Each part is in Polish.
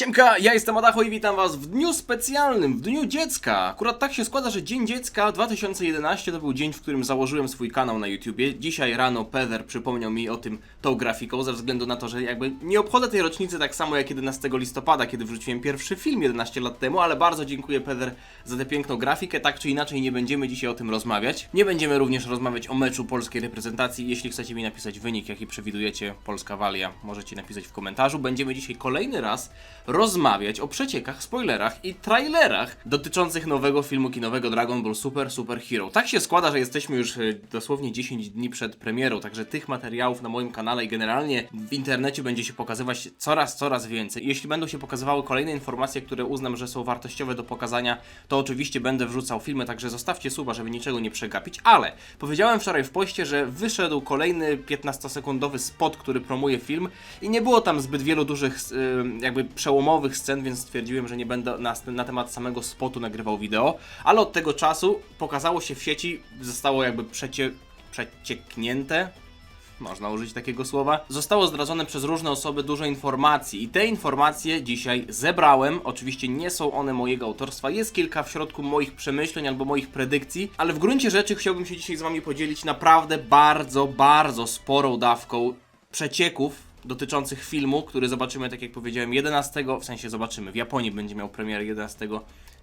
Siemka, ja jestem Adacho i witam was w dniu specjalnym, w dniu dziecka. Akurat tak się składa, że Dzień Dziecka 2011 to był dzień, w którym założyłem swój kanał na YouTubie. Dzisiaj rano Peder przypomniał mi o tym tą grafiką, ze względu na to, że jakby nie obchodzę tej rocznicy tak samo jak 11 listopada, kiedy wrzuciłem pierwszy film 11 lat temu, ale bardzo dziękuję Peder za tę piękną grafikę. Tak czy inaczej nie będziemy dzisiaj o tym rozmawiać. Nie będziemy również rozmawiać o meczu polskiej reprezentacji. Jeśli chcecie mi napisać wynik, jaki przewidujecie, Polska Walia, możecie napisać w komentarzu. Będziemy dzisiaj kolejny raz rozmawiać o przeciekach, spoilerach i trailerach dotyczących nowego filmu kinowego Dragon Ball Super Super Hero. Tak się składa, że jesteśmy już e, dosłownie 10 dni przed premierą, także tych materiałów na moim kanale i generalnie w internecie będzie się pokazywać coraz, coraz więcej. Jeśli będą się pokazywały kolejne informacje, które uznam, że są wartościowe do pokazania, to oczywiście będę wrzucał filmy, także zostawcie suba, żeby niczego nie przegapić, ale powiedziałem wczoraj w poście, że wyszedł kolejny 15-sekundowy spot, który promuje film i nie było tam zbyt wielu dużych y, jakby przełomowych scen, więc stwierdziłem, że nie będę na, na temat samego spotu nagrywał wideo, ale od tego czasu pokazało się w sieci, zostało jakby przecie, przecieknięte, można użyć takiego słowa, zostało zdradzone przez różne osoby dużo informacji i te informacje dzisiaj zebrałem. Oczywiście nie są one mojego autorstwa, jest kilka w środku moich przemyśleń albo moich predykcji, ale w gruncie rzeczy chciałbym się dzisiaj z wami podzielić naprawdę bardzo, bardzo sporą dawką przecieków dotyczących filmu, który zobaczymy, tak jak powiedziałem, 11, w sensie zobaczymy, w Japonii będzie miał premierę 11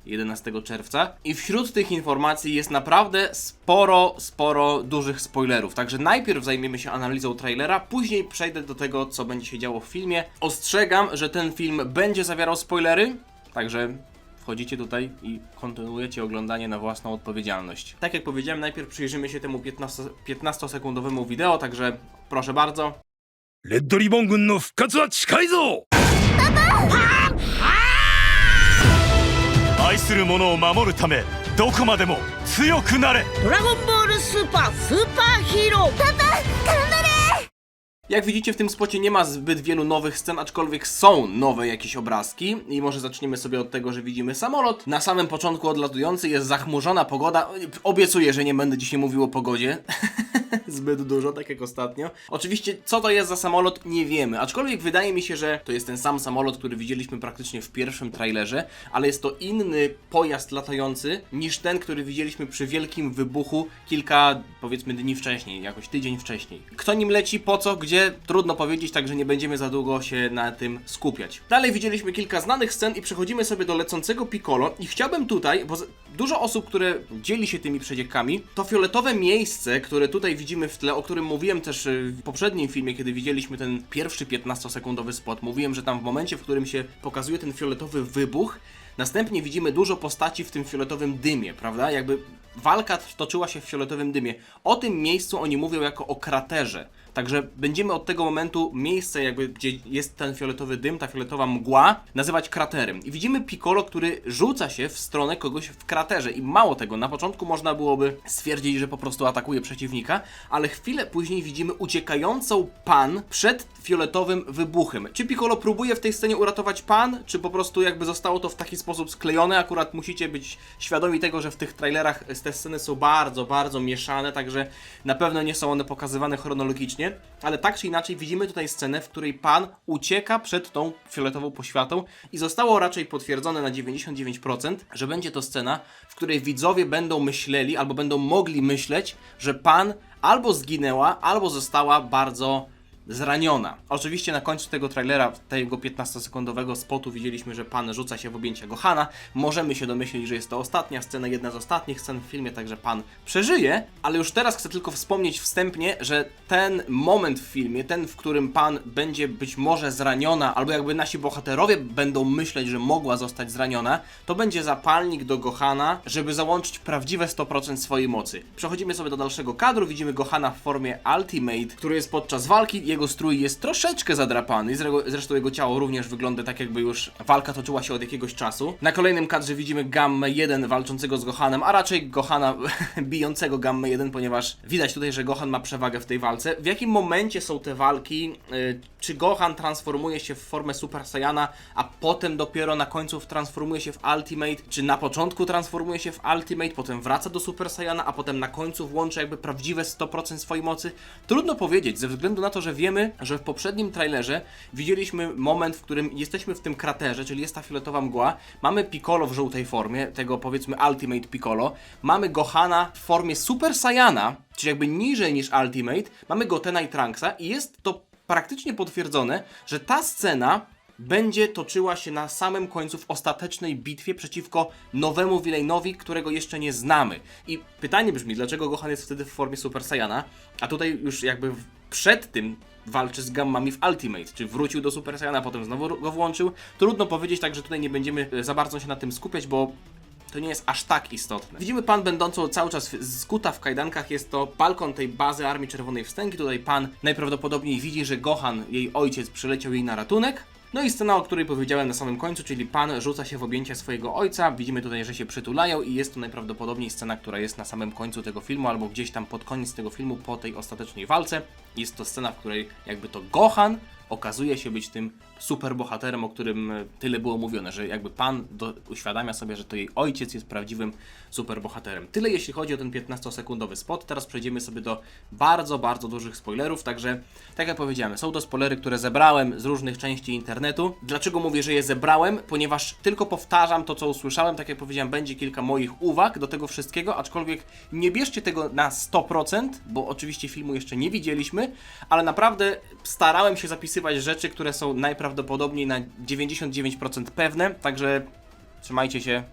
11 czerwca. I wśród tych informacji jest naprawdę sporo, sporo dużych spoilerów. Także najpierw zajmiemy się analizą trailera, później przejdę do tego, co będzie się działo w filmie. Ostrzegam, że ten film będzie zawierał spoilery, także wchodzicie tutaj i kontynuujecie oglądanie na własną odpowiedzialność. Tak jak powiedziałem, najpierw przyjrzymy się temu 15 15-sekundowemu wideo, także proszę bardzo. レッドリボン軍の復活は近いぞ！愛する者を守るためどこまでも強くなれ！ドラゴンボールスーパースーパーヒーロー！パパ Jak widzicie, w tym spocie nie ma zbyt wielu nowych scen, aczkolwiek są nowe jakieś obrazki. I może zaczniemy sobie od tego, że widzimy samolot. Na samym początku odlatujący jest zachmurzona pogoda. Obiecuję, że nie będę dzisiaj mówił o pogodzie. zbyt dużo, tak jak ostatnio. Oczywiście, co to jest za samolot, nie wiemy. Aczkolwiek wydaje mi się, że to jest ten sam samolot, który widzieliśmy praktycznie w pierwszym trailerze, ale jest to inny pojazd latający niż ten, który widzieliśmy przy wielkim wybuchu kilka, powiedzmy, dni wcześniej, jakoś tydzień wcześniej. Kto nim leci, po co, gdzie, trudno powiedzieć, także nie będziemy za długo się na tym skupiać. Dalej widzieliśmy kilka znanych scen i przechodzimy sobie do lecącego Piccolo i chciałbym tutaj, bo dużo osób, które dzieli się tymi przeciekami, to fioletowe miejsce, które tutaj widzimy w tle, o którym mówiłem też y, w poprzednim filmie, kiedy widzieliśmy ten pierwszy 15-sekundowy spot, mówiłem, że tam w momencie, w którym się pokazuje ten fioletowy wybuch, Następnie widzimy dużo postaci w tym fioletowym dymie, prawda? Jakby walka toczyła się w fioletowym dymie. O tym miejscu oni mówią jako o kraterze. Także będziemy od tego momentu miejsce, jakby gdzie jest ten fioletowy dym, ta fioletowa mgła, nazywać kraterem. I widzimy Piccolo, który rzuca się w stronę kogoś w kraterze. I mało tego, na początku można byłoby stwierdzić, że po prostu atakuje przeciwnika, ale chwilę później widzimy uciekającą pan przed fioletowym wybuchem. Czy Piccolo próbuje w tej scenie uratować pan, czy po prostu jakby zostało to w taki sposób sklejone? Akurat musicie być świadomi tego, że w tych trailerach te sceny są bardzo, bardzo mieszane, także na pewno nie są one pokazywane chronologicznie, ale tak czy inaczej widzimy tutaj scenę, w której pan ucieka przed tą fioletową poświatą i zostało raczej potwierdzone na 99%, że będzie to scena, w której widzowie będą myśleli albo będą mogli myśleć, że pan albo zginęła, albo została bardzo zraniona. Oczywiście na końcu tego trailera, tego 15-sekundowego spotu widzieliśmy, że pan rzuca się w objęcia Gohana. Możemy się domyślić, że jest to ostatnia scena, jedna z ostatnich scen w filmie, także pan przeżyje, ale już teraz chcę tylko wspomnieć wstępnie, że ten moment w filmie, ten, w którym pan będzie być może zraniona, albo jakby nasi bohaterowie będą myśleć, że mogła zostać zraniona, to będzie zapalnik do Gohana, żeby załączyć prawdziwe 100% swojej mocy. Przechodzimy sobie do dalszego kadru, widzimy Gohana w formie Ultimate, który jest podczas walki, jego strój jest troszeczkę zadrapany, zresztą jego ciało również wygląda tak jakby już walka toczyła się od jakiegoś czasu. Na kolejnym kadrze widzimy Gammę 1 walczącego z Gohanem, a raczej Gohana bijącego Gammę 1, ponieważ widać tutaj, że Gohan ma przewagę w tej walce. W jakim momencie są te walki? Yy, czy Gohan transformuje się w formę Super Saiyana, a potem dopiero na końcu transformuje się w Ultimate? Czy na początku transformuje się w Ultimate, potem wraca do Super Saiyana, a potem na końcu włącza jakby prawdziwe 100% swojej mocy? Trudno powiedzieć, ze względu na to, że wiemy, wiemy, że w poprzednim trailerze widzieliśmy moment, w którym jesteśmy w tym kraterze, czyli jest ta fioletowa mgła, mamy Piccolo w żółtej formie, tego powiedzmy Ultimate Piccolo, mamy Gohana w formie Super Saiyana, czyli jakby niżej niż Ultimate, mamy Gotena i Trunksa i jest to praktycznie potwierdzone, że ta scena będzie toczyła się na samym końcu w ostatecznej bitwie przeciwko nowemu Villainowi, którego jeszcze nie znamy. I pytanie brzmi, dlaczego Gohan jest wtedy w formie Super Saiyana, a tutaj już jakby przed tym walczy z gammami w Ultimate, czy wrócił do Super Saiyana, potem znowu go włączył. Trudno powiedzieć, także tutaj nie będziemy e, za bardzo się na tym skupiać, bo to nie jest aż tak istotne. Widzimy pan będącą cały czas skuta w kajdankach, jest to balkon tej bazy Armii Czerwonej Wstęgi. Tutaj pan najprawdopodobniej widzi, że Gohan, jej ojciec, przyleciał jej na ratunek. No i scena, o której powiedziałem na samym końcu, czyli pan rzuca się w objęcia swojego ojca. Widzimy tutaj, że się przytulają i jest to najprawdopodobniej scena, która jest na samym końcu tego filmu, albo gdzieś tam pod koniec tego filmu, po tej ostatecznej walce. Jest to scena, w której jakby to Gohan okazuje się być tym superbohaterem, o którym e, tyle było mówione, że jakby pan do, uświadamia sobie, że to jej ojciec jest prawdziwym superbohaterem. Tyle jeśli chodzi o ten 15-sekundowy spot. Teraz przejdziemy sobie do bardzo, bardzo dużych spoilerów, także tak jak powiedziałem, są to spoilery, które zebrałem z różnych części internetu. Dlaczego mówię, że je zebrałem? Ponieważ tylko powtarzam to, co usłyszałem, tak jak powiedziałem, będzie kilka moich uwag do tego wszystkiego, aczkolwiek nie bierzcie tego na 100%, bo oczywiście filmu jeszcze nie widzieliśmy, ale naprawdę starałem się zapisywać rzeczy, które są najprawdopodobniej na 99% pewne, także trzymajcie się,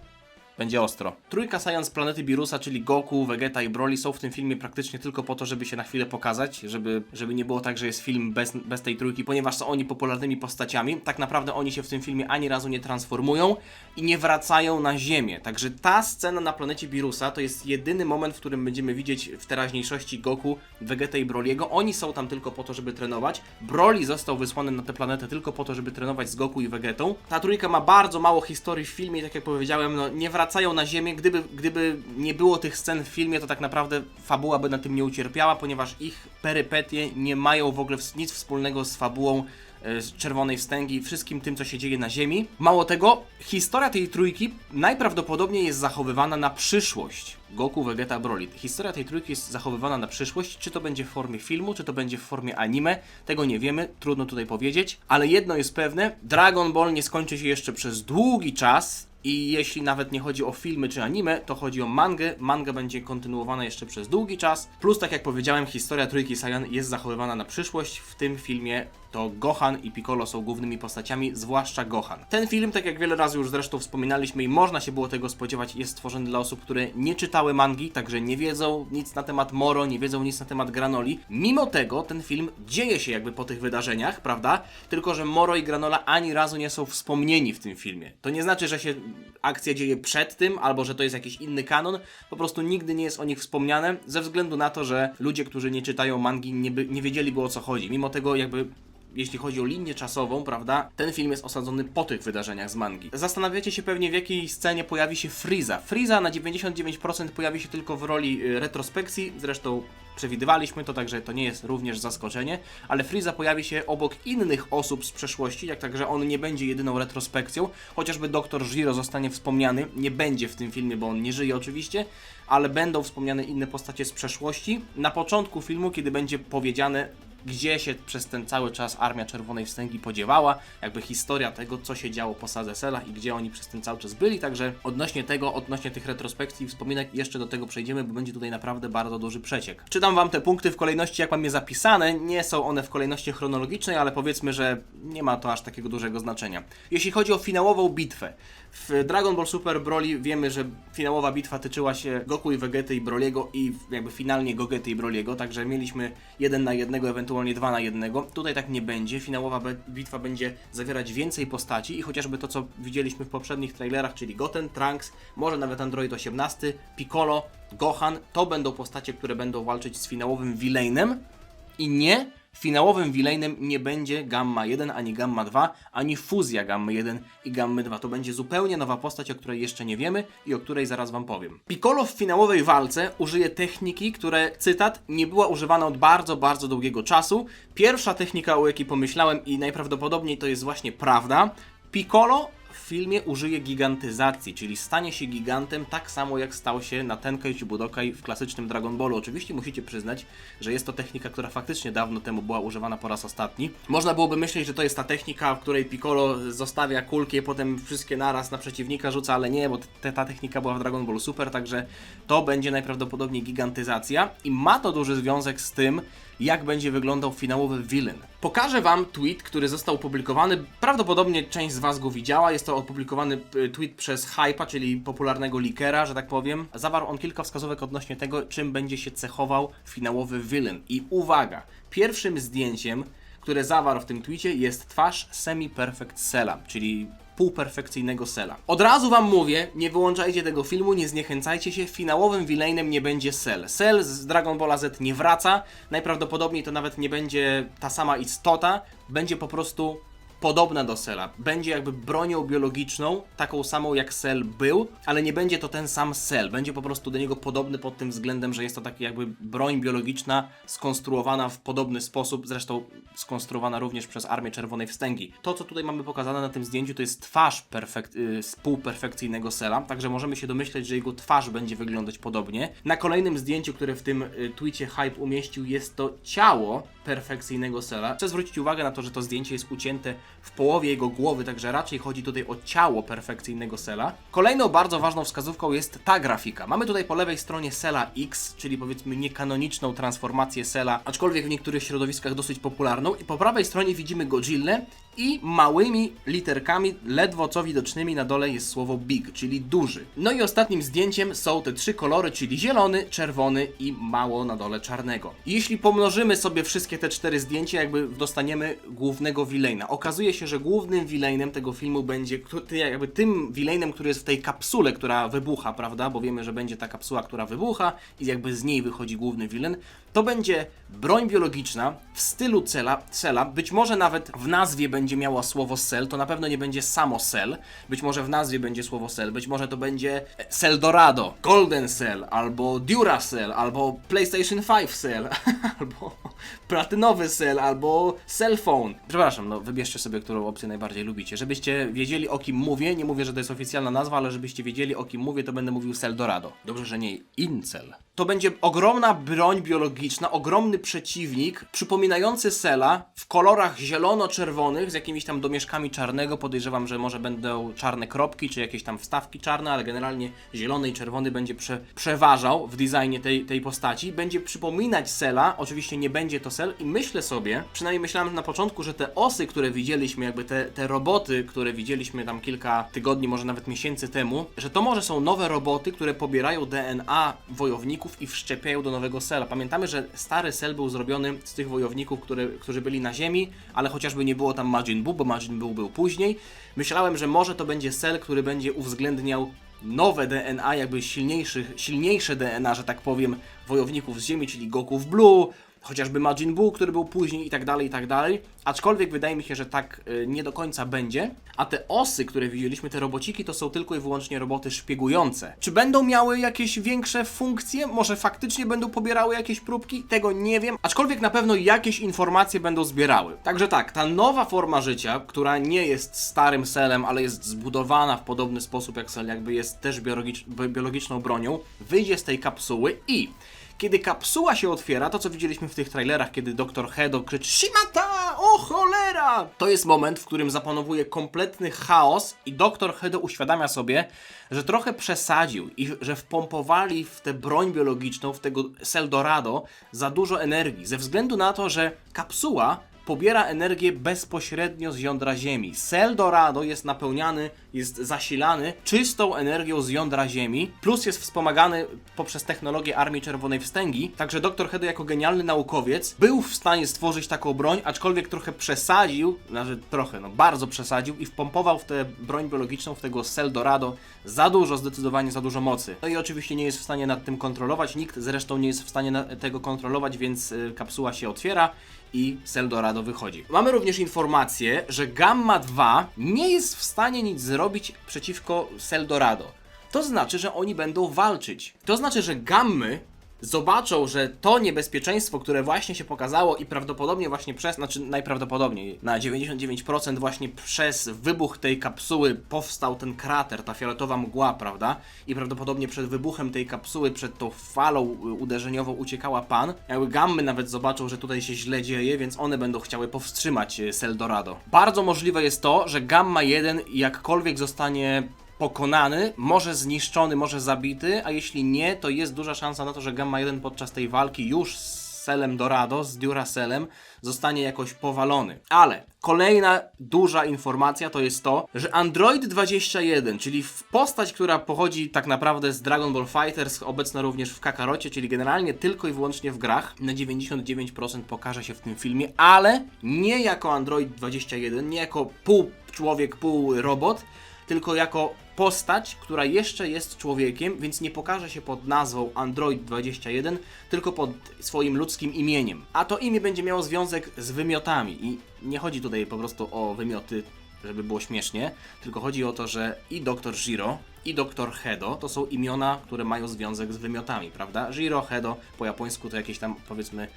będzie ostro. Trójka Saiyan planety Birusa, czyli Goku, Vegeta i Broly są w tym filmie praktycznie tylko po to, żeby się na chwilę pokazać, żeby, żeby nie było tak, że jest film bez, bez tej trójki, ponieważ są oni popularnymi postaciami. Tak naprawdę oni się w tym filmie ani razu nie transformują i nie wracają na Ziemię. Także ta scena na planecie Birusa to jest jedyny moment, w którym będziemy widzieć w teraźniejszości Goku, Vegeta i Broliego. Oni są tam tylko po to, żeby trenować. Broly został wysłany na tę planetę tylko po to, żeby trenować z Goku i Vegetą. Ta trójka ma bardzo mało historii w filmie, tak jak powiedziałem, no nie wracają na Ziemię. Gdyby, gdyby nie było tych scen w filmie, to tak naprawdę fabuła by na tym nie ucierpiała, ponieważ ich perypetie nie mają w ogóle nic wspólnego z fabułą e, z Czerwonej Wstęgi, wszystkim tym, co się dzieje na Ziemi. Mało tego, historia tej trójki najprawdopodobniej jest zachowywana na przyszłość. Goku, Vegeta, Broly. Historia tej trójki jest zachowywana na przyszłość, czy to będzie w formie filmu, czy to będzie w formie anime, tego nie wiemy, trudno tutaj powiedzieć, ale jedno jest pewne, Dragon Ball nie skończy się jeszcze przez długi czas i jeśli nawet nie chodzi o filmy czy anime, to chodzi o mangę. Manga będzie kontynuowana jeszcze przez długi czas. Plus, tak jak powiedziałem, historia Trójki Saiyan jest zachowywana na przyszłość. W tym filmie to Gohan i Piccolo są głównymi postaciami, zwłaszcza Gohan. Ten film, tak jak wiele razy już zresztą wspominaliśmy i można się było tego spodziewać, jest stworzony dla osób, które nie czytały mangi, także nie wiedzą nic na temat Moro, nie wiedzą nic na temat Granoli. Mimo tego ten film dzieje się jakby po tych wydarzeniach, prawda? Tylko, że Moro i Granola ani razu nie są wspomnieni w tym filmie. To nie znaczy, że się akcja dzieje przed tym, albo że to jest jakiś inny kanon, po prostu nigdy nie jest o nich wspomniane, ze względu na to, że ludzie, którzy nie czytają mangi, nie, by, nie wiedzieliby o co chodzi. Mimo tego jakby jeśli chodzi o linię czasową, prawda, ten film jest osadzony po tych wydarzeniach z mangi. Zastanawiacie się pewnie, w jakiej scenie pojawi się Frieza. Frieza na 99% pojawi się tylko w roli y, retrospekcji, zresztą przewidywaliśmy to, także to nie jest również zaskoczenie, ale Frieza pojawi się obok innych osób z przeszłości, jak także on nie będzie jedyną retrospekcją, chociażby Dr. Zero zostanie wspomniany, nie będzie w tym filmie, bo on nie żyje oczywiście, ale będą wspomniane inne postacie z przeszłości. Na początku filmu, kiedy będzie powiedziane, gdzie się przez ten cały czas Armia Czerwonej Wstęgi podziewała, jakby historia tego, co się działo po Sadeselach i gdzie oni przez ten cały czas byli, także odnośnie tego, odnośnie tych retrospekcji i wspominek, jeszcze do tego przejdziemy, bo będzie tutaj naprawdę bardzo duży przeciek. Czytam Wam te punkty w kolejności, jak mam je zapisane, nie są one w kolejności chronologicznej, ale powiedzmy, że nie ma to aż takiego dużego znaczenia. Jeśli chodzi o finałową bitwę, w Dragon Ball Super Broly wiemy, że finałowa bitwa tyczyła się Goku i Vegety i Broliego i jakby finalnie Gogety i Broliego, także mieliśmy jeden na jednego, ewentualnie dwa na jednego. Tutaj tak nie będzie. Finałowa bitwa będzie zawierać więcej postaci i chociażby to, co widzieliśmy w poprzednich trailerach, czyli Goten, Trunks, może nawet Android 18, Piccolo, Gohan, to będą postacie, które będą walczyć z finałowym Villainem i nie, finałowym villainem nie będzie Gamma 1, ani Gamma 2, ani fuzja Gammy 1 i Gammy 2. To będzie zupełnie nowa postać, o której jeszcze nie wiemy i o której zaraz Wam powiem. Piccolo w finałowej walce użyje techniki, które, cytat, nie była używana od bardzo, bardzo długiego czasu. Pierwsza technika, o jakiej pomyślałem i najprawdopodobniej to jest właśnie prawda. Piccolo w filmie użyje gigantyzacji, czyli stanie się gigantem tak samo jak stał się na Tenkaichi Budokai w klasycznym Dragon Ballu. Oczywiście musicie przyznać, że jest to technika, która faktycznie dawno temu była używana po raz ostatni. Można byłoby myśleć, że to jest ta technika, w której Piccolo zostawia kulki, potem wszystkie naraz na przeciwnika rzuca, ale nie, bo te, ta technika była w Dragon Ballu Super, także to będzie najprawdopodobniej gigantyzacja i ma to duży związek z tym, jak będzie wyglądał finałowy villain. Pokażę Wam tweet, który został opublikowany. Prawdopodobnie część z Was go widziała. Jest to opublikowany y, tweet przez Hypa, czyli popularnego leakera, że tak powiem. Zawarł on kilka wskazówek odnośnie tego, czym będzie się cechował finałowy villain. I uwaga, pierwszym zdjęciem, które zawarł w tym tweetie jest twarz semi-perfect Cella, czyli półperfekcyjnego Sela. Od razu wam mówię, nie wyłączajcie tego filmu, nie zniechęcajcie się, finałowym villainem nie będzie Cell. Cell z Dragon Balla Z nie wraca, najprawdopodobniej to nawet nie będzie ta sama istota, będzie po prostu podobna do Cella. Będzie jakby bronią biologiczną, taką samą jak Cell był, ale nie będzie to ten sam Cell. Będzie po prostu do niego podobny pod tym względem, że jest to taki jakby broń biologiczna skonstruowana w podobny sposób, zresztą skonstruowana również przez Armię Czerwonej Wstęgi. To, co tutaj mamy pokazane na tym zdjęciu, to jest twarz perfek- y, półperfekcyjnego Cella, także możemy się domyśleć, że jego twarz będzie wyglądać podobnie. Na kolejnym zdjęciu, które w tym y, tweetie Hype umieścił, jest to ciało perfekcyjnego Cella. Chcę zwrócić uwagę na to, że to zdjęcie jest ucięte w połowie jego głowy, także raczej chodzi tutaj o ciało perfekcyjnego Cella. Kolejną bardzo ważną wskazówką jest ta grafika. Mamy tutaj po lewej stronie Cella X, czyli powiedzmy niekanoniczną transformację Cella, aczkolwiek w niektórych środowiskach dosyć popularną. I po prawej stronie widzimy Godzillę i małymi literkami, ledwo co widocznymi na dole jest słowo big, czyli duży. No i ostatnim zdjęciem są te trzy kolory, czyli zielony, czerwony i mało na dole czarnego. Jeśli pomnożymy sobie wszystkie te cztery zdjęcia, jakby dostaniemy głównego villaina. Okazuje się, że głównym villainem tego filmu będzie, jakby tym villainem, który jest w tej kapsule, która wybucha, prawda? Bo wiemy, że będzie ta kapsuła, która wybucha i jakby z niej wychodzi główny villain. To będzie broń biologiczna w stylu cela, cela. Być może nawet w nazwie będzie miała słowo cell, to na pewno nie będzie samo cell. Być może w nazwie będzie słowo cell, być może to będzie Cell Dorado, Golden Cell, albo Duracell, albo PlayStation 5 Cell, albo platynowy Cell, albo Cell Phone. Przepraszam, no wybierzcie sobie, którą opcję najbardziej lubicie. Żebyście wiedzieli o kim mówię, nie mówię, że to jest oficjalna nazwa, ale żebyście wiedzieli o kim mówię, to będę mówił Cell Dorado. Dobrze, że nie Incel. To będzie ogromna broń biologiczna, ogromny przeciwnik, przypominający Sela w kolorach zielono-czerwonych z jakimiś tam domieszkami czarnego. Podejrzewam, że może będą czarne kropki, czy jakieś tam wstawki czarne, ale generalnie zielony i czerwony będzie prze, przeważał w designie tej, tej postaci. Będzie przypominać Sela, oczywiście nie będzie to Sel i myślę sobie, przynajmniej myślałem na początku, że te osy, które widzieliśmy, jakby te, te roboty, które widzieliśmy tam kilka tygodni, może nawet miesięcy temu, że to może są nowe roboty, które pobierają DNA wojowników i wszczepiają do nowego Sela. Pamiętamy, że stary Sel był zrobiony z tych wojowników, które, którzy byli na Ziemi, ale chociażby nie było tam Majin Buu, bo Majin Buu był później. Myślałem, że może to będzie Sel, który będzie uwzględniał nowe DNA, jakby silniejszych, silniejsze DNA, że tak powiem, wojowników z Ziemi, czyli Goku w Blue, chociażby Majin Buu, który był później i tak dalej, i tak dalej. Aczkolwiek wydaje mi się, że tak y, nie do końca będzie. A te osy, które widzieliśmy, te robociki, to są tylko i wyłącznie roboty szpiegujące. Czy będą miały jakieś większe funkcje? Może faktycznie będą pobierały jakieś próbki? Tego nie wiem. Aczkolwiek na pewno jakieś informacje będą zbierały. Także tak, ta nowa forma życia, która nie jest starym selem, ale jest zbudowana w podobny sposób jak sel, jakby jest też biologicz biologiczną bronią, wyjdzie z tej kapsuły i kiedy kapsuła się otwiera, to co widzieliśmy w tych trailerach, kiedy Dr. Hedo krzyczy Shimata! O cholera! To jest moment, w którym zapanowuje kompletny chaos i Dr. Hedo uświadamia sobie, że trochę przesadził i że wpompowali w tę broń biologiczną, w tego Seldorado za dużo energii, ze względu na to, że kapsuła pobiera energię bezpośrednio z jądra Ziemi. Cell Dorado jest napełniany, jest zasilany czystą energią z jądra Ziemi, plus jest wspomagany poprzez technologię Armii Czerwonej Wstęgi. Także dr Hedo jako genialny naukowiec był w stanie stworzyć taką broń, aczkolwiek trochę przesadził, znaczy trochę, no bardzo przesadził i wpompował w tę broń biologiczną, w tego Cell Dorado za dużo, zdecydowanie za dużo mocy. No i oczywiście nie jest w stanie nad tym kontrolować, nikt zresztą nie jest w stanie tego kontrolować, więc y, kapsuła się otwiera i Seldorado wychodzi. Mamy również informację, że Gamma 2 nie jest w stanie nic zrobić przeciwko Seldorado. To znaczy, że oni będą walczyć. To znaczy, że gammy zobaczą, że to niebezpieczeństwo, które właśnie się pokazało i prawdopodobnie właśnie przez, znaczy najprawdopodobniej na 99% właśnie przez wybuch tej kapsuły powstał ten krater, ta fioletowa mgła, prawda? I prawdopodobnie przed wybuchem tej kapsuły, przed tą falą uderzeniową uciekała pan. Jakby gammy nawet zobaczą, że tutaj się źle dzieje, więc one będą chciały powstrzymać y, Seldorado. Bardzo możliwe jest to, że Gamma 1 jakkolwiek zostanie pokonany, może zniszczony, może zabity, a jeśli nie, to jest duża szansa na to, że Gamma 1 podczas tej walki już z Selem Dorado, z Duracelem, zostanie jakoś powalony. Ale kolejna duża informacja to jest to, że Android 21, czyli postać, która pochodzi tak naprawdę z Dragon Ball Fighters, obecna również w Kakarocie, czyli generalnie tylko i wyłącznie w grach, na 99% pokaże się w tym filmie, ale nie jako Android 21, nie jako pół człowiek, pół robot, tylko jako postać, która jeszcze jest człowiekiem, więc nie pokaże się pod nazwą Android 21, tylko pod swoim ludzkim imieniem. A to imię będzie miało związek z wymiotami i nie chodzi tutaj po prostu o wymioty, żeby było śmiesznie, tylko chodzi o to, że i Dr. Giro, i Dr. Hedo to są imiona, które mają związek z wymiotami, prawda? Giro, Hedo po japońsku to jakieś tam powiedzmy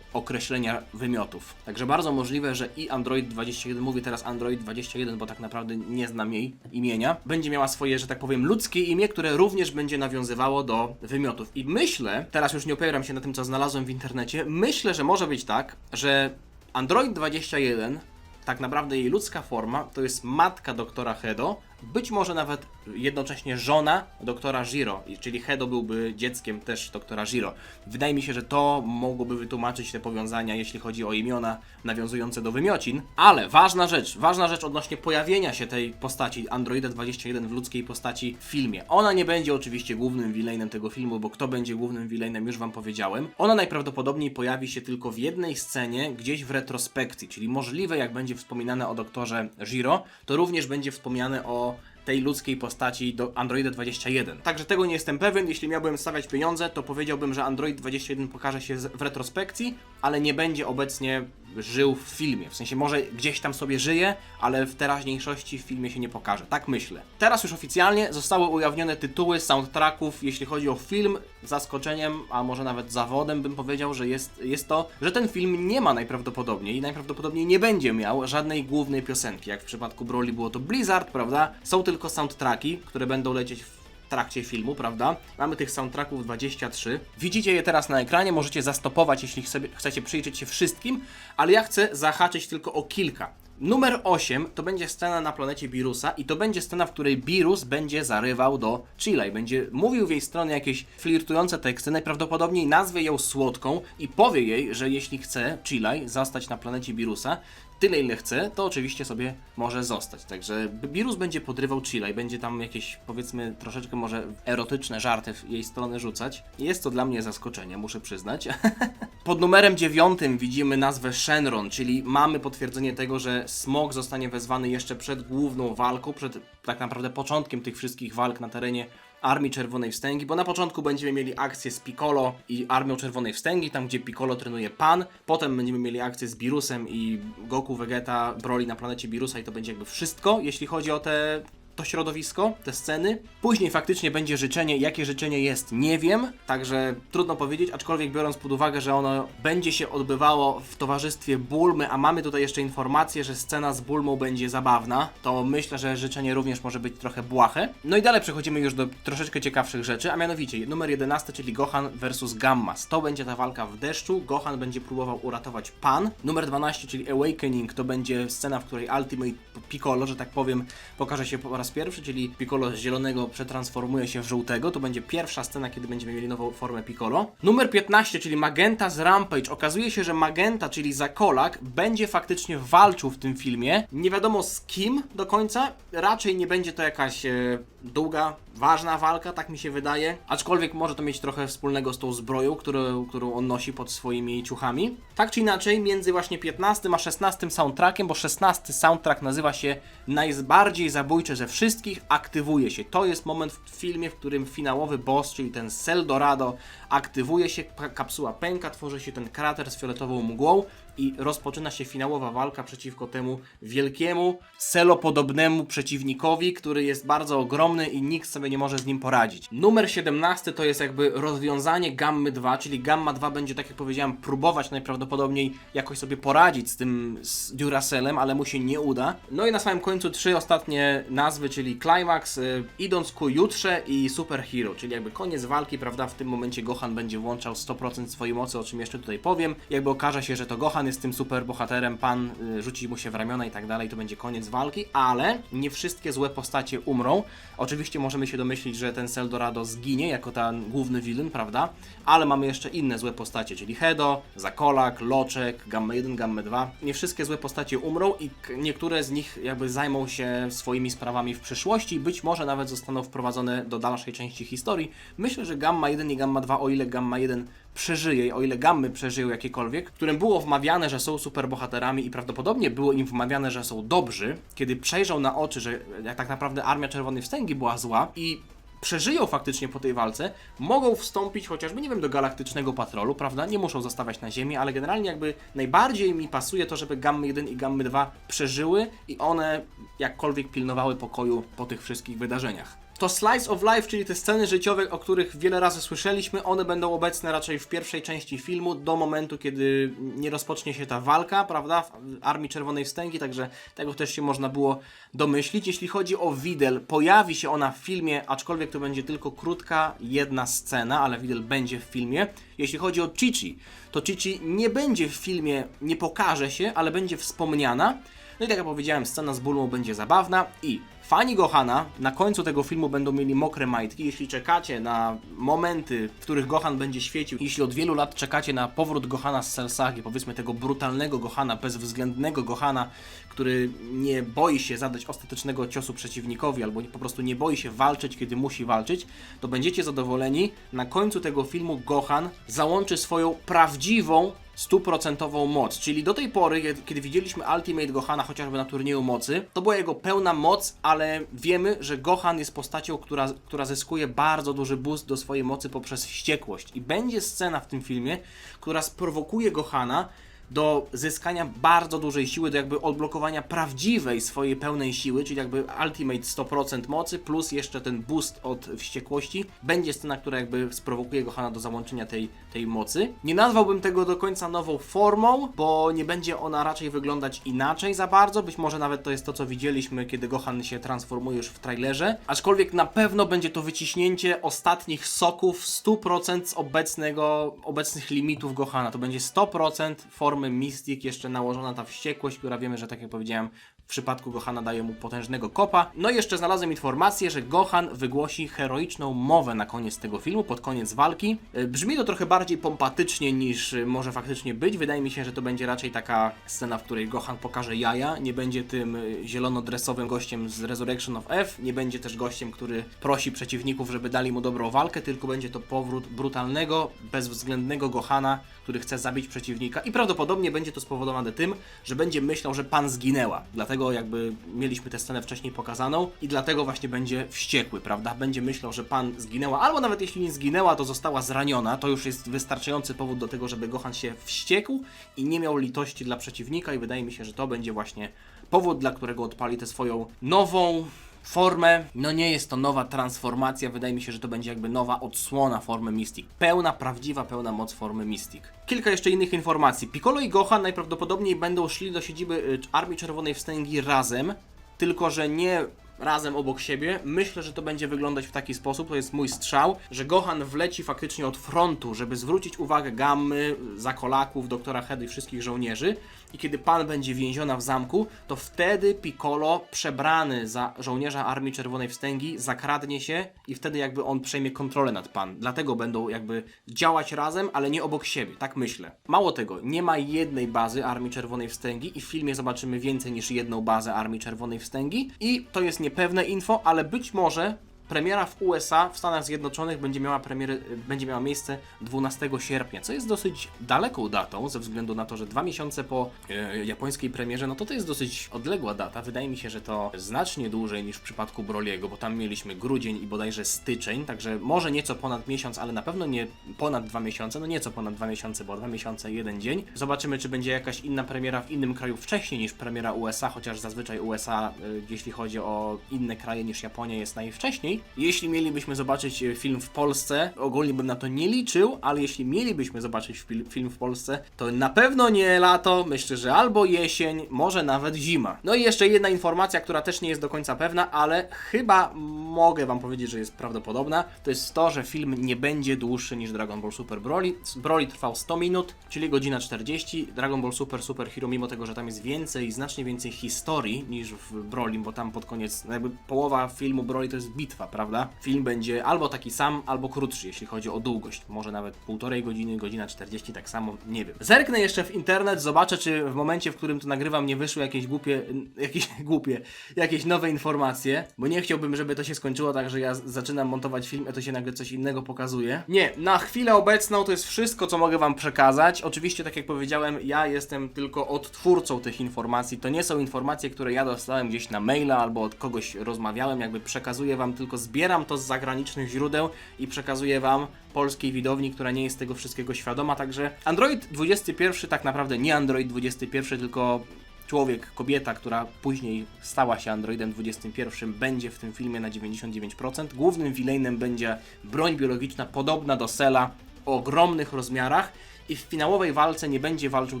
określenia wymiotów. Także bardzo możliwe, że i Android 21, mówię teraz Android 21, bo tak naprawdę nie znam jej imienia, będzie miała swoje, że tak powiem, ludzkie imię, które również będzie nawiązywało do wymiotów. I myślę, teraz już nie opieram się na tym, co znalazłem w internecie, myślę, że może być tak, że Android 21 tak naprawdę jej ludzka forma to jest matka doktora Hedo, być może nawet jednocześnie żona doktora Giro, czyli Hedo byłby dzieckiem też doktora Giro. Wydaje mi się, że to mogłoby wytłumaczyć te powiązania, jeśli chodzi o imiona nawiązujące do wymiocin. Ale ważna rzecz, ważna rzecz odnośnie pojawienia się tej postaci Androida 21 w ludzkiej postaci w filmie. Ona nie będzie oczywiście głównym villainem tego filmu, bo kto będzie głównym villainem już wam powiedziałem. Ona najprawdopodobniej pojawi się tylko w jednej scenie, gdzieś w retrospekcji, czyli możliwe jak będzie wspominane o doktorze Giro, to również będzie wspomniane o tej ludzkiej postaci do Androida 21. Także tego nie jestem pewien. Jeśli miałbym stawiać pieniądze, to powiedziałbym, że Android 21 pokaże się w retrospekcji, ale nie będzie obecnie żył w filmie. W sensie może gdzieś tam sobie żyje, ale w teraźniejszości w filmie się nie pokaże. Tak myślę. Teraz już oficjalnie zostały ujawnione tytuły soundtracków, jeśli chodzi o film. Zaskoczeniem, a może nawet zawodem bym powiedział, że jest, jest to, że ten film nie ma najprawdopodobniej i najprawdopodobniej nie będzie miał żadnej głównej piosenki. Jak w przypadku Broly było to Blizzard, prawda? Są tylko soundtracki, które będą lecieć w trakcie filmu, prawda? Mamy tych soundtracków 23. Widzicie je teraz na ekranie, możecie zastopować, jeśli chcecie przyjrzeć się wszystkim, ale ja chcę zahaczyć tylko o kilka. Numer 8 to będzie scena na planecie Birusa i to będzie scena, w której Birus będzie zarywał do Chile będzie mówił w jej stronę jakieś flirtujące teksty, najprawdopodobniej nazwie ją słodką i powie jej, że jeśli chce Chile zostać na planecie Birusa, tyle ile chce, to oczywiście sobie może zostać. Także Birus będzie podrywał Chile i będzie tam jakieś powiedzmy troszeczkę może erotyczne żarty w jej stronę rzucać. Jest to dla mnie zaskoczenie, muszę przyznać. Pod numerem dziewiątym widzimy nazwę Shenron, czyli mamy potwierdzenie tego, że Smog zostanie wezwany jeszcze przed główną walką, przed tak naprawdę początkiem tych wszystkich walk na terenie Armii Czerwonej Wstęgi, bo na początku będziemy mieli akcję z Piccolo i Armią Czerwonej Wstęgi, tam gdzie Piccolo trenuje Pan, potem będziemy mieli akcję z Birusem i Goku, Vegeta, Broly na planecie Birusa i to będzie jakby wszystko, jeśli chodzi o te to środowisko, te sceny. Później faktycznie będzie życzenie. Jakie życzenie jest, nie wiem, także trudno powiedzieć, aczkolwiek biorąc pod uwagę, że ono będzie się odbywało w towarzystwie Bulmy, a mamy tutaj jeszcze informację, że scena z Bulmą będzie zabawna, to myślę, że życzenie również może być trochę błahe. No i dalej przechodzimy już do troszeczkę ciekawszych rzeczy, a mianowicie numer 11, czyli Gohan versus Gammas. To będzie ta walka w deszczu. Gohan będzie próbował uratować Pan. Numer 12, czyli Awakening, to będzie scena, w której Ultimate Piccolo, że tak powiem, pokaże się po raz pierwszy, czyli Piccolo z zielonego przetransformuje się w żółtego. To będzie pierwsza scena, kiedy będziemy mieli nową formę Piccolo. Numer 15, czyli Magenta z Rampage. Okazuje się, że Magenta, czyli Zakolak, będzie faktycznie walczył w tym filmie. Nie wiadomo z kim do końca. Raczej nie będzie to jakaś e, długa, ważna walka, tak mi się wydaje. Aczkolwiek może to mieć trochę wspólnego z tą zbroją, którą, którą on nosi pod swoimi ciuchami. Tak czy inaczej, między właśnie 15 a 16 soundtrackiem, bo 16 soundtrack nazywa się Najbardziej zabójcze ze wszystkich, aktywuje się. To jest moment w filmie, w którym finałowy boss, czyli ten Seldorado, aktywuje się, ka- kapsuła pęka, tworzy się ten krater z fioletową mgłą i rozpoczyna się finałowa walka przeciwko temu wielkiemu, selopodobnemu przeciwnikowi, który jest bardzo ogromny i nikt sobie nie może z nim poradzić. Numer 17 to jest jakby rozwiązanie Gammy 2, czyli Gamma 2 będzie, tak jak powiedziałem, próbować najprawdopodobniej jakoś sobie poradzić z tym z Duracellem, ale mu się nie uda. No i na samym końcu trzy ostatnie nazwy, czyli Climax, y, idąc ku jutrze i Super Hero, czyli jakby koniec walki, prawda? W tym momencie Gohan będzie włączał 100% swojej mocy, o czym jeszcze tutaj powiem. Jakby okaże się, że to Gohan jest tym super bohaterem, pan y, rzuci mu się w ramiona i tak dalej, to będzie koniec walki, ale nie wszystkie złe postacie umrą. Oczywiście możemy się domyślić, że ten Seldorado zginie jako ten główny villain, prawda? Ale mamy jeszcze inne złe postacie, czyli Hedo, Zakolak, Loczek, Gamma 1, Gamma 2. Nie wszystkie złe postacie umrą i niektóre z nich jakby zajmą się swoimi sprawami w przyszłości, być może nawet zostaną wprowadzone do dalszej części historii. Myślę, że Gamma 1 i Gamma 2, o ile Gamma 1 przeżyje, o ile gammy przeżyją jakiekolwiek, którym było wmawiane, że są superbohaterami i prawdopodobnie było im wmawiane, że są dobrzy, kiedy przejrzą na oczy, że jak tak naprawdę Armia Czerwonej Wstęgi była zła i przeżyją faktycznie po tej walce, mogą wstąpić chociażby, nie wiem, do galaktycznego patrolu, prawda? Nie muszą zostawać na Ziemi, ale generalnie jakby najbardziej mi pasuje to, żeby Gammy 1 i Gammy 2 przeżyły i one jakkolwiek pilnowały pokoju po tych wszystkich wydarzeniach. To Slice of Life, czyli te sceny życiowe, o których wiele razy słyszeliśmy, one będą obecne raczej w pierwszej części filmu, do momentu, kiedy nie rozpocznie się ta walka, prawda, w Armii Czerwonej Wstęgi, także tego też się można było domyślić. Jeśli chodzi o Widel, pojawi się ona w filmie, aczkolwiek to będzie tylko krótka, jedna scena, ale Widel będzie w filmie. Jeśli chodzi o Chichi, to Chichi nie będzie w filmie, nie pokaże się, ale będzie wspomniana. No i tak jak powiedziałem, scena z Bulmą będzie zabawna i fani Gohana na końcu tego filmu będą mieli mokre majtki. Jeśli czekacie na momenty, w których Gohan będzie świecił, jeśli od wielu lat czekacie na powrót Gohana z Celsagi, powiedzmy tego brutalnego Gohana, bezwzględnego Gohana, który nie boi się zadać ostatecznego ciosu przeciwnikowi, albo po prostu nie boi się walczyć, kiedy musi walczyć, to będziecie zadowoleni. Na końcu tego filmu Gohan załączy swoją prawdziwą stuprocentową moc, czyli do tej pory, kiedy- widzieliśmy Ultimate Gohana chociażby na turnieju mocy, to była jego pełna moc, ale wiemy, że Gohan jest postacią, która, która zyskuje bardzo duży boost do swojej mocy poprzez wściekłość. I będzie scena w tym filmie, która sprowokuje Gohana do zyskania bardzo dużej siły, do jakby odblokowania prawdziwej swojej pełnej siły, czyli jakby ultimate 100% mocy, plus jeszcze ten boost od wściekłości. Będzie scena, która jakby sprowokuje Gohana do załączenia tej, tej mocy. Nie nazwałbym tego do końca nową formą, bo nie będzie ona raczej wyglądać inaczej za bardzo. Być może nawet to jest to, co widzieliśmy, kiedy Gohan się transformuje już w trailerze. Aczkolwiek na pewno będzie to wyciśnięcie ostatnich soków 100% z obecnego, obecnych limitów Gohana. To będzie 100% formy Mystic, jeszcze nałożona ta wściekłość, która wiemy, że tak jak powiedziałem, w przypadku Gohana daje mu potężnego kopa. No i jeszcze znalazłem informację, że Gohan wygłosi heroiczną mowę na koniec tego filmu, pod koniec walki. E, Brzmi to trochę bardziej pompatycznie niż może faktycznie być. Wydaje mi się, że to będzie raczej taka scena, w której Gohan pokaże jaja. Nie będzie tym e, zielonodresowym gościem z Resurrection of F. Nie będzie też gościem, który prosi przeciwników, żeby dali mu dobrą walkę, tylko będzie to powrót brutalnego, bezwzględnego Gohana, który chce zabić przeciwnika i prawdopodobnie będzie to spowodowane tym, że będzie myślał, że pan zginęła. Dlatego jakby mieliśmy tę scenę wcześniej pokazaną i dlatego właśnie będzie wściekły, prawda? Będzie myślał, że pan zginęła, albo nawet jeśli nie zginęła, to została zraniona. To już jest wystarczający powód do tego, żeby Gohan się wściekł i nie miał litości dla przeciwnika i wydaje mi się, że to będzie właśnie powód, dla którego odpali tę swoją nową formę. No nie jest to nowa transformacja, wydaje mi się, że to będzie jakby nowa odsłona formy Mystic. Pełna, prawdziwa, pełna moc formy Mystic. Kilka jeszcze innych informacji. Piccolo i Gohan najprawdopodobniej będą szli do siedziby y, Armii Czerwonej Wstęgi razem, tylko że nie razem obok siebie. Myślę, że to będzie wyglądać w taki sposób, to jest mój strzał, że Gohan wleci faktycznie od frontu, żeby zwrócić uwagę Gammy, Zakolaków, doktora Hedy i wszystkich żołnierzy. I kiedy pan będzie więziona w zamku, to wtedy Piccolo, przebrany za żołnierza Armii Czerwonej Wstęgi, zakradnie się i wtedy jakby on przejmie kontrolę nad pan. Dlatego będą jakby działać razem, ale nie obok siebie, tak myślę. Mało tego, nie ma jednej bazy Armii Czerwonej Wstęgi i w filmie zobaczymy więcej niż jedną bazę Armii Czerwonej Wstęgi i to jest niepewne info, ale być może premiera w USA, w Stanach Zjednoczonych będzie miała, premierę, będzie miała miejsce 12 sierpnia, co jest dosyć daleką datą, ze względu na to, że dwa miesiące po e, japońskiej premierze, no to to jest dosyć odległa data. Wydaje mi się, że to znacznie dłużej niż w przypadku Broliego, bo tam mieliśmy grudzień i bodajże styczeń, także może nieco ponad miesiąc, ale na pewno nie ponad dwa miesiące, no nieco ponad dwa miesiące, bo dwa miesiące jeden dzień. Zobaczymy, czy będzie jakaś inna premiera w innym kraju wcześniej niż premiera USA, chociaż zazwyczaj USA, y, jeśli chodzi o inne kraje niż Japonia, jest najwcześniej. Jeśli mielibyśmy zobaczyć y, film w Polsce, ogólnie bym na to nie liczył, ale jeśli mielibyśmy zobaczyć fil- film w Polsce, to na pewno nie lato, myślę, że albo jesień, może nawet zima. No i jeszcze jedna informacja, która też nie jest do końca pewna, ale chyba mogę Wam powiedzieć, że jest prawdopodobna. To jest to, że film nie będzie dłuższy niż Dragon Ball Super Broly. Broly trwał 100 minut, czyli godzina 40. Dragon Ball Super Super Hero, mimo tego, że tam jest więcej, znacznie więcej historii niż w Broly, bo tam pod koniec, jakby połowa filmu Broly to jest bitwa, prawda? Film będzie albo taki sam, albo krótszy, jeśli chodzi o długość. Może nawet półtorej godziny, godzina 40, tak samo, nie wiem. Zerknę jeszcze w internet, zobaczę, czy w momencie, w którym to nagrywam, nie wyszły jakieś głupie, jakieś głupie, jakieś nowe informacje, bo nie chciałbym, żeby to się skończyło tak, że ja zaczynam montować film, a to się nagle coś innego pokazuje. Nie, na chwilę obecną to jest wszystko, co mogę Wam przekazać. Oczywiście, tak jak powiedziałem, ja jestem tylko odtwórcą tych informacji. To nie są informacje, które ja dostałem gdzieś na maila albo od kogoś rozmawiałem, jakby przekazuję Wam, tylko zbieram to z zagranicznych źródeł i przekazuję Wam polskiej widowni, która nie jest tego wszystkiego świadoma. Także Android 21 tak naprawdę nie Android 21, tylko człowiek, kobieta, która później stała się Androidem 21, będzie w tym filmie na 99%. Głównym villainem będzie broń biologiczna podobna do Sela o ogromnych rozmiarach. I w finałowej walce nie będzie walczył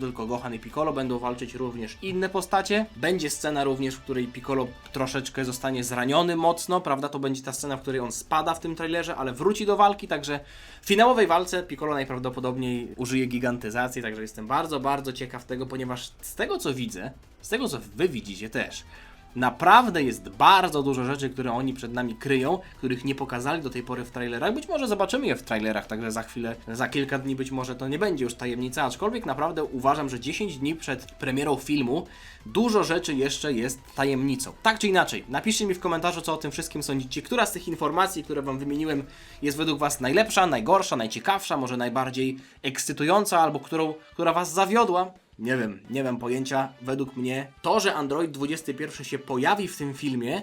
tylko Gohan i Piccolo, będą walczyć również inne postacie. Będzie scena również, w której Piccolo troszeczkę zostanie zraniony mocno, prawda? To będzie ta scena, w której on spada w tym trailerze, ale wróci do walki, także w finałowej walce Piccolo najprawdopodobniej użyje gigantyzacji, także jestem bardzo, bardzo ciekaw tego, ponieważ z tego co widzę, z tego co wy widzicie też, Naprawdę jest bardzo dużo rzeczy, które oni przed nami kryją, których nie pokazali do tej pory w trailerach. Być może zobaczymy je w trailerach, także za chwilę, za kilka dni być może to nie będzie już tajemnica, aczkolwiek naprawdę uważam, że 10 dni przed premierą filmu dużo rzeczy jeszcze jest tajemnicą. Tak czy inaczej, napiszcie mi w komentarzu, co o tym wszystkim sądzicie. Która z tych informacji, które Wam wymieniłem, jest według Was najlepsza, najgorsza, najciekawsza, może najbardziej ekscytująca, albo którą, która Was zawiodła? Nie wiem, nie mam pojęcia. Według mnie to, że Android 21 się pojawi w tym filmie,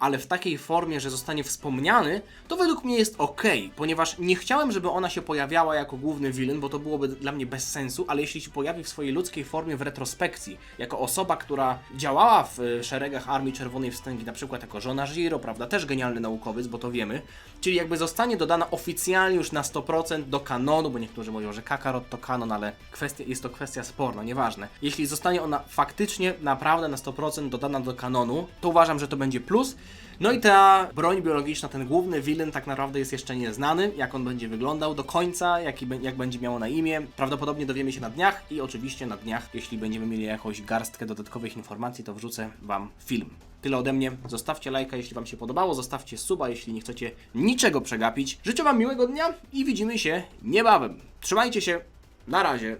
ale w takiej formie, że zostanie wspomniany, to według mnie jest ok, ponieważ nie chciałem, żeby ona się pojawiała jako główny villain, bo to byłoby dla mnie bez sensu, ale jeśli się pojawi w swojej ludzkiej formie w retrospekcji, jako osoba, która działała w y, szeregach Armii Czerwonej Wstęgi, na przykład jako żona Jiro, prawda, też genialny naukowiec, bo to wiemy, czyli jakby zostanie dodana oficjalnie już na 100% do kanonu, bo niektórzy mówią, że Kakarot to kanon, ale kwestia, jest to kwestia sporna, nieważne. Jeśli zostanie ona faktycznie, naprawdę na 100% dodana do kanonu, to uważam, że to będzie plus. No i ta broń biologiczna, ten główny villain tak naprawdę jest jeszcze nieznany, jak on będzie wyglądał do końca, jaki, be- jak będzie miało na imię. Prawdopodobnie dowiemy się na dniach i oczywiście na dniach, jeśli będziemy mieli jakąś garstkę dodatkowych informacji, to wrzucę Wam film. Tyle ode mnie. Zostawcie lajka, jeśli Wam się podobało, zostawcie suba, jeśli nie chcecie niczego przegapić. Życzę Wam miłego dnia i widzimy się niebawem. Trzymajcie się, na razie.